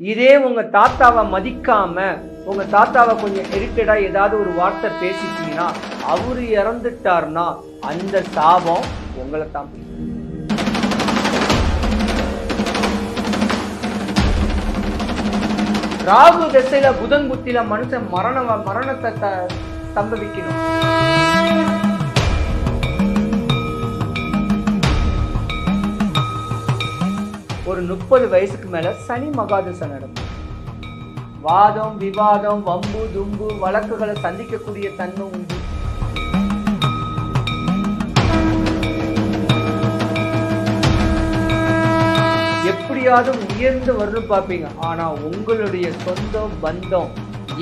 இதே உங்கள் தாத்தாவை மதிக்காமல் உங்கள் தாத்தாவை கொஞ்சம் எரிட்டடாக ஏதாவது ஒரு வார்த்தை பேசிட்டீங்கன்னா அவர் இறந்துட்டாருன்னா அந்த சாபம் உங்களை தான் ராகு திசையில புதன் புத்தியில மனுஷன் மரண மரணத்தை த- சம்பவிக்கணும் ஒரு முப்பது வயசுக்கு மேலே சனி மகாதசை நடக்கும். வாதம் விவாதம் வம்பு தும்பு வழக்குகளை சந்திக்கக்கூடிய தன்மை உண்டு. எப்படியாவது உயர்ந்து வரணும் பார்ப்பீங்க. ஆனால் உங்களுடைய சொந்தம் பந்தம்.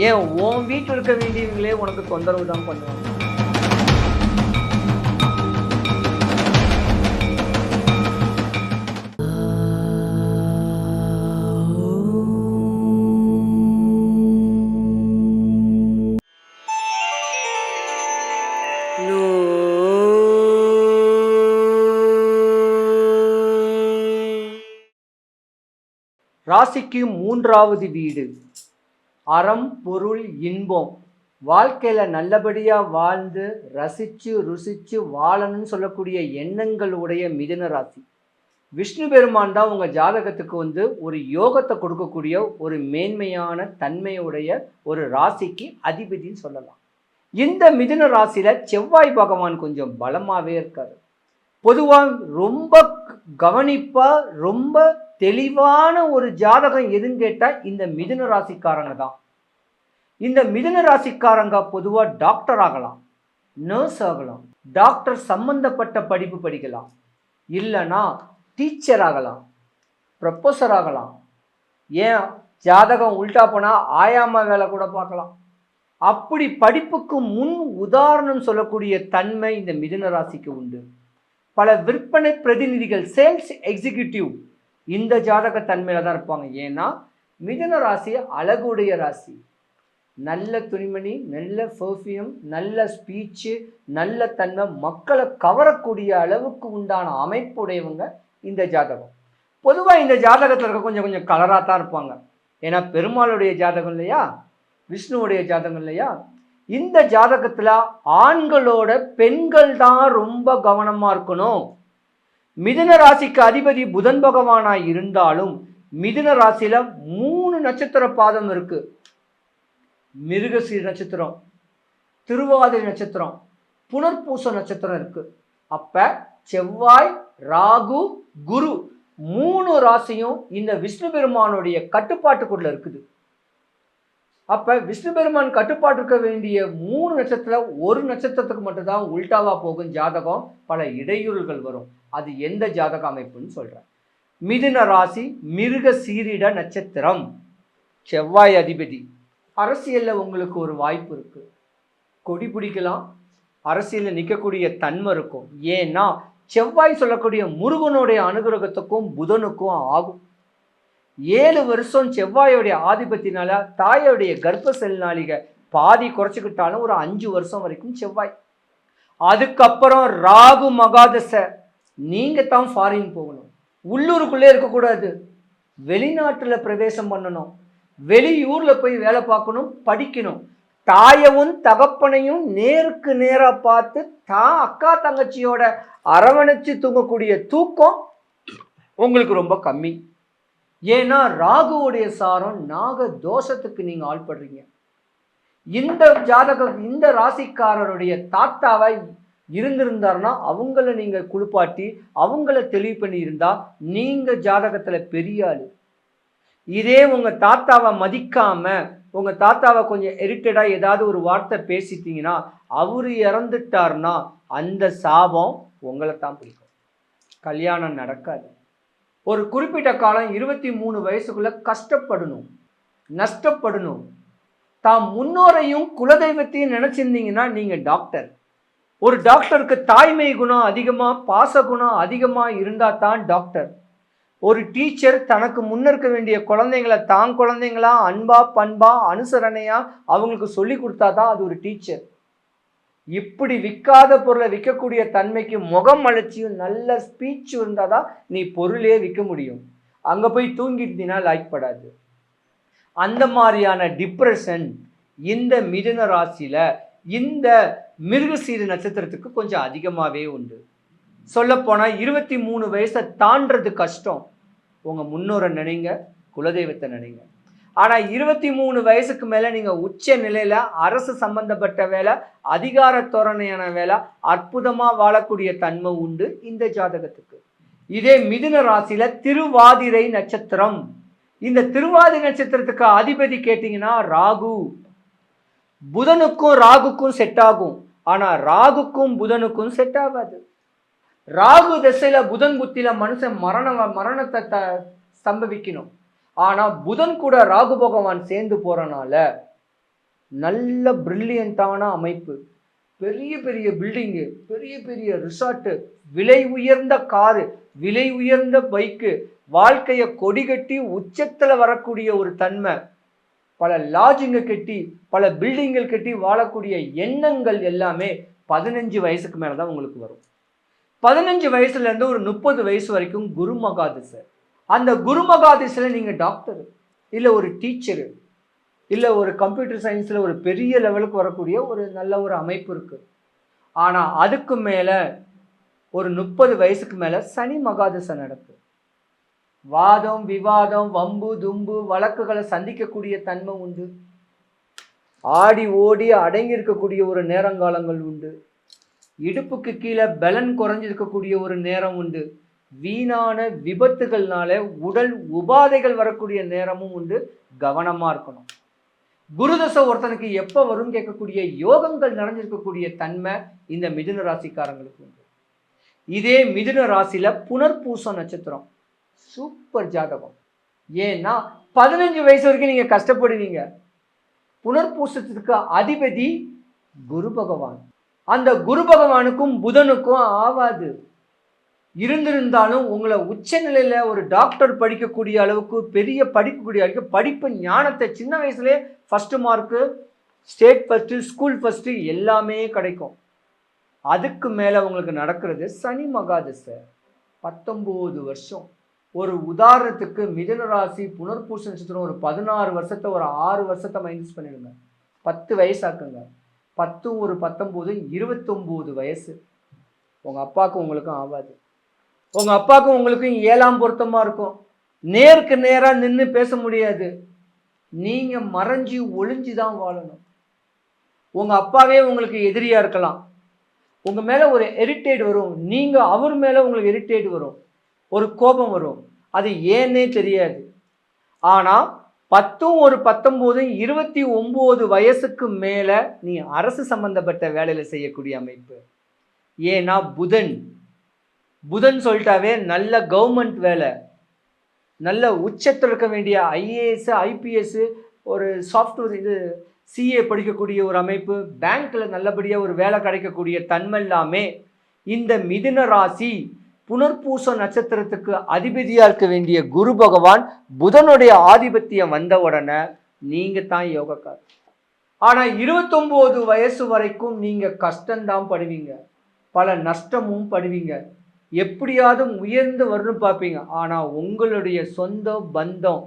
ஏன் உன் வீட்டில் இருக்க வேண்டியவங்களே உனக்கு தொந்தரவு தான் பண்ணுவாங்க. ராசிக்கு மூன்றாவது வீடு. அறம் பொருள் இன்பம். வாழ்க்கையில் நல்லபடியாக வாழ்ந்து ரசித்து ருசித்து வாழணும்னு சொல்லக்கூடிய எண்ணங்களுடைய மிதுன ராசி. விஷ்ணு பெருமான் தான் உங்கள் ஜாதகத்துக்கு வந்து ஒரு யோகத்தை கொடுக்கக்கூடிய ஒரு மேன்மையான தன்மையுடைய ஒரு ராசிக்கு அதிபதின்னு சொல்லலாம். இந்த மிதுன ராசியில செவ்வாய் பகவான் கொஞ்சம் பலமாகவே இருக்காரு. பொதுவாக ரொம்ப கவனிப்பாக ரொம்ப தெளிவான ஒரு ஜாதகம் எதுன்னு கேட்டால் இந்த மிதுன ராசிக்காரங்க தான். இந்த மிதுன ராசிக்காரங்க பொதுவாக டாக்டர் ஆகலாம் நர்ஸ் ஆகலாம் டாக்டர் சம்பந்தப்பட்ட படிப்பு படிக்கலாம் இல்லைன்னா டீச்சர் ஆகலாம் ப்ரொஃபஸர் ஆகலாம். ஏன்? ஜாதகம் உள்டா போனால் ஆயாம வேலை கூட பார்க்கலாம். அப்படி படிப்புக்கு முன் உதாரணம் சொல்லக்கூடிய தன்மை இந்த மிதுன ராசிக்கு உண்டு. பல விற்பனை பிரதிநிதிகள் சேல்ஸ் எக்ஸிக்யூட்டிவ் இந்த ஜாதக தன்மையில் தான் இருப்பாங்க. ஏன்னா மிதுன ராசி அழகுடைய ராசி. நல்ல துணிமணி நல்ல பெர்ஃப்யூம் நல்ல ஸ்பீச்சு நல்ல தன்மை மக்களை கவரக்கூடிய அளவுக்கு உண்டான அமைப்புடையவங்க இந்த ஜாதகம். பொதுவாக இந்த ஜாதகத்தில் இருக்க கொஞ்சம் கொஞ்சம் கலராக தான் இருப்பாங்க. ஏன்னா பெருமாளுடைய ஜாதகம் இல்லையா? விஷ்ணுவுடைய ஜாதகம் இல்லையா? இந்த ஜாதகத்தில் ஆண்களோட பெண்கள் தான் ரொம்ப கவனமாக இருக்கணும். மிதுன ராசிக்கு அதிபதி புதன் பகவானா இருந்தாலும் மிதுன ராசியில் மூணு நட்சத்திர பாதம் இருக்கு. மிருகசீர் நட்சத்திரம் திருவாதிரை நட்சத்திரம் புனர்பூச நட்சத்திரம் இருக்கு. அப்ப செவ்வாய் ராகு குரு மூணு ராசியும் இந்த விஷ்ணு பெருமானுடைய கட்டுப்பாட்டுக்குள்ள இருக்குது. அப்போ விஷ்ணு பெருமான் கட்டுப்பாட்டு இருக்க வேண்டிய மூணு நட்சத்திரம் ஒரு நட்சத்திரத்துக்கு மட்டும்தான் உல்டாவாக போகும் ஜாதகம். பல இடையூறுகள் வரும். அது எந்த ஜாதக அமைப்புன்னு சொல்கிறேன் மிதுன ராசி மிருக சீரிட நட்சத்திரம். செவ்வாய் அதிபதி. அரசியலில் உங்களுக்கு ஒரு வாய்ப்பு இருக்குது கொடி பிடிக்கலாம். அரசியலில் நிற்கக்கூடிய தன்மை இருக்கும். ஏன்னா செவ்வாய் சொல்லக்கூடிய முருகனுடைய அனுகிரகத்துக்கும் புதனுக்கும் ஆகும். ஏழு வருஷம் செவ்வாயோடைய ஆதிபத்தினால தாயோடைய கர்ப்ப செல் நாளிகை பாதி குறைச்சிக்கிட்டாலும் ஒரு அஞ்சு வருஷம் வரைக்கும் செவ்வாய். அதுக்கப்புறம் ராகு மகாதசை நீங்க தான் ஃபாரின் போகணும். உள்ளூருக்குள்ளே இருக்கக்கூடாது. வெளிநாட்டில் பிரவேசம் பண்ணணும். வெளியூரில் போய் வேலை பார்க்கணும் படிக்கணும். தாயவும் தகப்பனையும் நேருக்கு நேராக பார்த்து தான் அக்கா தங்கச்சியோட அரவணைச்சு தூங்கக்கூடிய தூக்கம் உங்களுக்கு ரொம்ப கம்மி. ஏன்னா ராகுவுடைய சாரம் நாக தோஷத்துக்கு நீங்க ஆள்படுறீங்க. இந்த ஜாதகம் இந்த ராசிக்காரருடைய தாத்தாவை இருந்திருந்தாருன்னா அவங்கள நீங்க குளிப்பாட்டி அவங்கள தெளிவு பண்ணி இருந்தா நீங்க ஜாதகத்துல பெரிய ஆளு. இதே உங்க தாத்தாவை மதிக்காம உங்க தாத்தாவை கொஞ்சம் எரிட்டடா ஏதாவது ஒரு வார்த்தை பேசிட்டீங்கன்னா அவரு இறந்துட்டாருன்னா அந்த சாபம் உங்களை தான் பிடிக்கும். கல்யாணம் நடக்காது. ஒரு குறிப்பிட்ட காலம் இருபத்தி மூணு வயசுக்குள்ளே கஷ்டப்படணும் நஷ்டப்படணும். தாம் முன்னோரையும் குலதெய்வத்தையும் நினச்சிருந்தீங்கன்னா நீங்கள் டாக்டர். ஒரு டாக்டருக்கு தாய்மை குணம் அதிகமாக பாச குணம் அதிகமாக இருந்தால் தான் டாக்டர். ஒரு டீச்சர் தனக்கு முன்ன இருக்க வேண்டிய குழந்தைங்களை தான் குழந்தைங்களா அன்பா பண்பா அனுசரணையாக அவங்களுக்கு சொல்லி கொடுத்தா தான் அது ஒரு டீச்சர். இப்படி விற்காத பொருளை விற்கக்கூடிய தன்மைக்கு முகம் மலர்ச்சியும் நல்ல ஸ்பீச் இருந்தால் தான் நீ பொருளே விற்க முடியும். அங்கே போய் தூங்கிட்டீங்கன்னா லைக் படாது. அந்த மாதிரியான டிப்ரெஷன் இந்த மிதுன ராசியில் இந்த மிருகசீர நட்சத்திரத்துக்கு கொஞ்சம் அதிகமாகவே உண்டு. சொல்லப்போனால் இருபத்தி மூணு வயசை தாண்டது கஷ்டம். உங்கள் முன்னோரை நினைங்க குலதெய்வத்தை நினைங்க. ஆனால் இருபத்தி மூணு வயசுக்கு மேலே நீங்கள் உச்ச நிலையில் அரசு சம்பந்தப்பட்ட வேலை அதிகார தோரணையான வேலை அற்புதமாக வாழக்கூடிய தன்மை உண்டு இந்த ஜாதகத்துக்கு. இதே மிதுன ராசியில் திருவாதிரை நட்சத்திரம். இந்த திருவாதிரை நட்சத்திரத்துக்கு அதிபதி கேட்டிங்கன்னா ராகு. புதனுக்கும் ராகுக்கும் செட் ஆகும். ஆனால் ராகுக்கும் புதனுக்கும் செட் ஆகாது. ராகு திசையில் புதன் புத்தியில் மனுஷன் மரண மரணத்தை த சம்பவிக்கணும். ஆனால் புதன் கூட ராகு பகவான் சேர்ந்து போகிறனால நல்ல பிரில்லியண்ட்டான அமைப்பு. பெரிய பெரிய பில்டிங்கு பெரிய பெரிய ரிசார்ட்டு விலை உயர்ந்த காரு விலை உயர்ந்த பைக்கு வாழ்க்கையை கொடி கட்டி உச்சத்தில் வரக்கூடிய ஒரு தன்மை. பல லாட்ஜிங்கை கட்டி பல பில்டிங்கள் கட்டி வாழக்கூடிய எண்ணங்கள் எல்லாமே பதினஞ்சு வயசுக்கு மேலே தான் உங்களுக்கு வரும். பதினஞ்சு வயசுலேருந்து ஒரு முப்பது வயசு வரைக்கும் குரு மகாதிசை. அந்த குருமகாதிசில் நீங்கள் டாக்டர் இல்லை ஒரு டீச்சரு இல்லை ஒரு கம்ப்யூட்டர் சயின்ஸில் ஒரு பெரிய லெவலுக்கு வரக்கூடிய ஒரு நல்ல ஒரு அமைப்பு இருக்குது ஆனால் அதுக்கு மேலே ஒரு முப்பது வயசுக்கு மேலே சனி மகாதிசை நடக்குது வாதம் விவாதம் வம்பு தும்பு வழக்குகளை சந்திக்கக்கூடிய தன்மை உண்டு. ஆடி ஓடி அடங்கி இருக்கக்கூடிய ஒரு நேரங்காலங்கள் உண்டு. இடுப்புக்கு கீழே பலன் குறைஞ்சிருக்கக்கூடிய ஒரு நேரம் உண்டு. வீணான விபத்துகள்னால உடல் உபாதைகள் வரக்கூடிய நேரமும் உண்டு கவனமாக இருக்கணும். குருதசை ஒருத்தனுக்கு எப்போ வரும் கேட்கக்கூடிய யோகங்கள் நிறைஞ்சிருக்கக்கூடிய தன்மை இந்த மிதுன ராசிக்காரங்களுக்கு உண்டு. இதே மிதுன ராசியில் புனர்பூச நட்சத்திரம் சூப்பர் ஜாதகம். ஏன்னா பதினஞ்சு வயசு வரைக்கும் நீங்கள் கஷ்டப்படுவீங்க. புனர்பூசத்துக்கு அதிபதி குரு பகவான். அந்த குரு பகவானுக்கும் புதனுக்கும் ஆவாது. இருந்திருந்தாலும் உங்களை உச்ச நிலையில் ஒரு டாக்டர் படிக்கக்கூடிய அளவுக்கு பெரிய படிக்கக்கூடிய அளவுக்கு படிப்பு ஞானத்தை சின்ன வயசுலேயே first mark state first school first எல்லாமே கிடைக்கும். அதுக்கு மேலே உங்களுக்கு நடக்கிறது சனி மகாதசை. பத்தொம்போது வருஷம். ஒரு உதாரணத்துக்கு மிதன ராசி புனர்பூச நட்சத்திரம் ஒரு பதினாறு வருஷத்தை ஒரு ஆறு வருஷத்தை மைனஸ் பண்ணிடுங்க. பத்து வயசாக்குங்க. பத்தும் ஒரு பத்தொம்போது இருபத்தொம்போது வயசு. உங்கள் அப்பாவுக்கும் உங்களுக்கும் ஆகாது. உங்கள் அப்பாவுக்கும் உங்களுக்கும் ஏழாம் பொருத்தமாக இருக்கும். நேருக்கு நேராக நின்று பேச முடியாது. நீங்கள் மறைஞ்சி ஒளிஞ்சு தான் வாழணும். உங்கள் அப்பாவே உங்களுக்கு எதிரியாக இருக்கலாம். உங்கள் மேலே ஒரு எரிட்டேட் வரும். நீங்கள் அவர் மேலே உங்களுக்கு எரிட்டேட் வரும். ஒரு கோபம் வரும். அது ஏன்னே தெரியாது. ஆனால் பத்தும் ஒரு பத்தொம்போதும் இருபத்தி ஒம்பது வயசுக்கு மேலே நீ அரசு சம்பந்தப்பட்ட வேலையில் செய்யக்கூடிய அமைப்பு. ஏன்னா புதன். புதன் சொல்லிட்டாவே நல்ல கவர்மெண்ட் வேலை. நல்ல உச்சத்தில் இருக்க வேண்டிய ஐஏஎஸ் ஐபிஎஸ் ஒரு சாஃப்ட்வேர் இது சிஏ படிக்கக்கூடிய ஒரு அமைப்பு பேங்க்கில் நல்லபடியாக ஒரு வேலை கிடைக்கக்கூடிய தன்மை எல்லாமே இந்த மிதுன ராசி புனர்பூச நட்சத்திரத்துக்கு அதிபதியாக இருக்க வேண்டிய குரு பகவான் புதனுடைய ஆதிபத்தியம் வந்த உடனே நீங்கள் தான் யோகக்கார் ஆனால் இருபத்தொம்போது வயசு வரைக்கும் நீங்கள் கஷ்டம்தான் படுவீங்க. பல நஷ்டமும் படுவீங்க. எப்படியாவது உயர்ந்து வரணும் பார்ப்பீங்க. ஆனால் உங்களுடைய சொந்த பந்தம்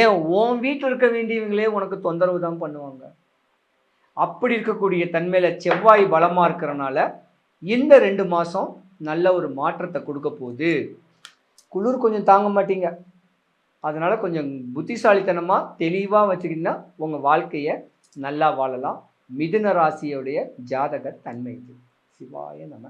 ஏன் உன் வீட்டில் இருக்க வேண்டியவங்களே உனக்கு தொந்தரவு தான் பண்ணுவாங்க. அப்படி இருக்கக்கூடிய தன்மையில் செவ்வாய் பலமாக இருக்கிறனால இந்த ரெண்டு மாதம் நல்ல ஒரு மாற்றத்தை கொடுக்க போகுது. குளிர் கொஞ்சம் தாங்க மாட்டீங்க. அதனால் கொஞ்சம் புத்திசாலித்தனமாக தெளிவாக வச்சுக்கிட்டிங்கன்னா உங்கள் வாழ்க்கையை நல்லா வாழலாம். மிதுன ராசியுடைய ஜாதக தன்மை இது சிவாய நம்ம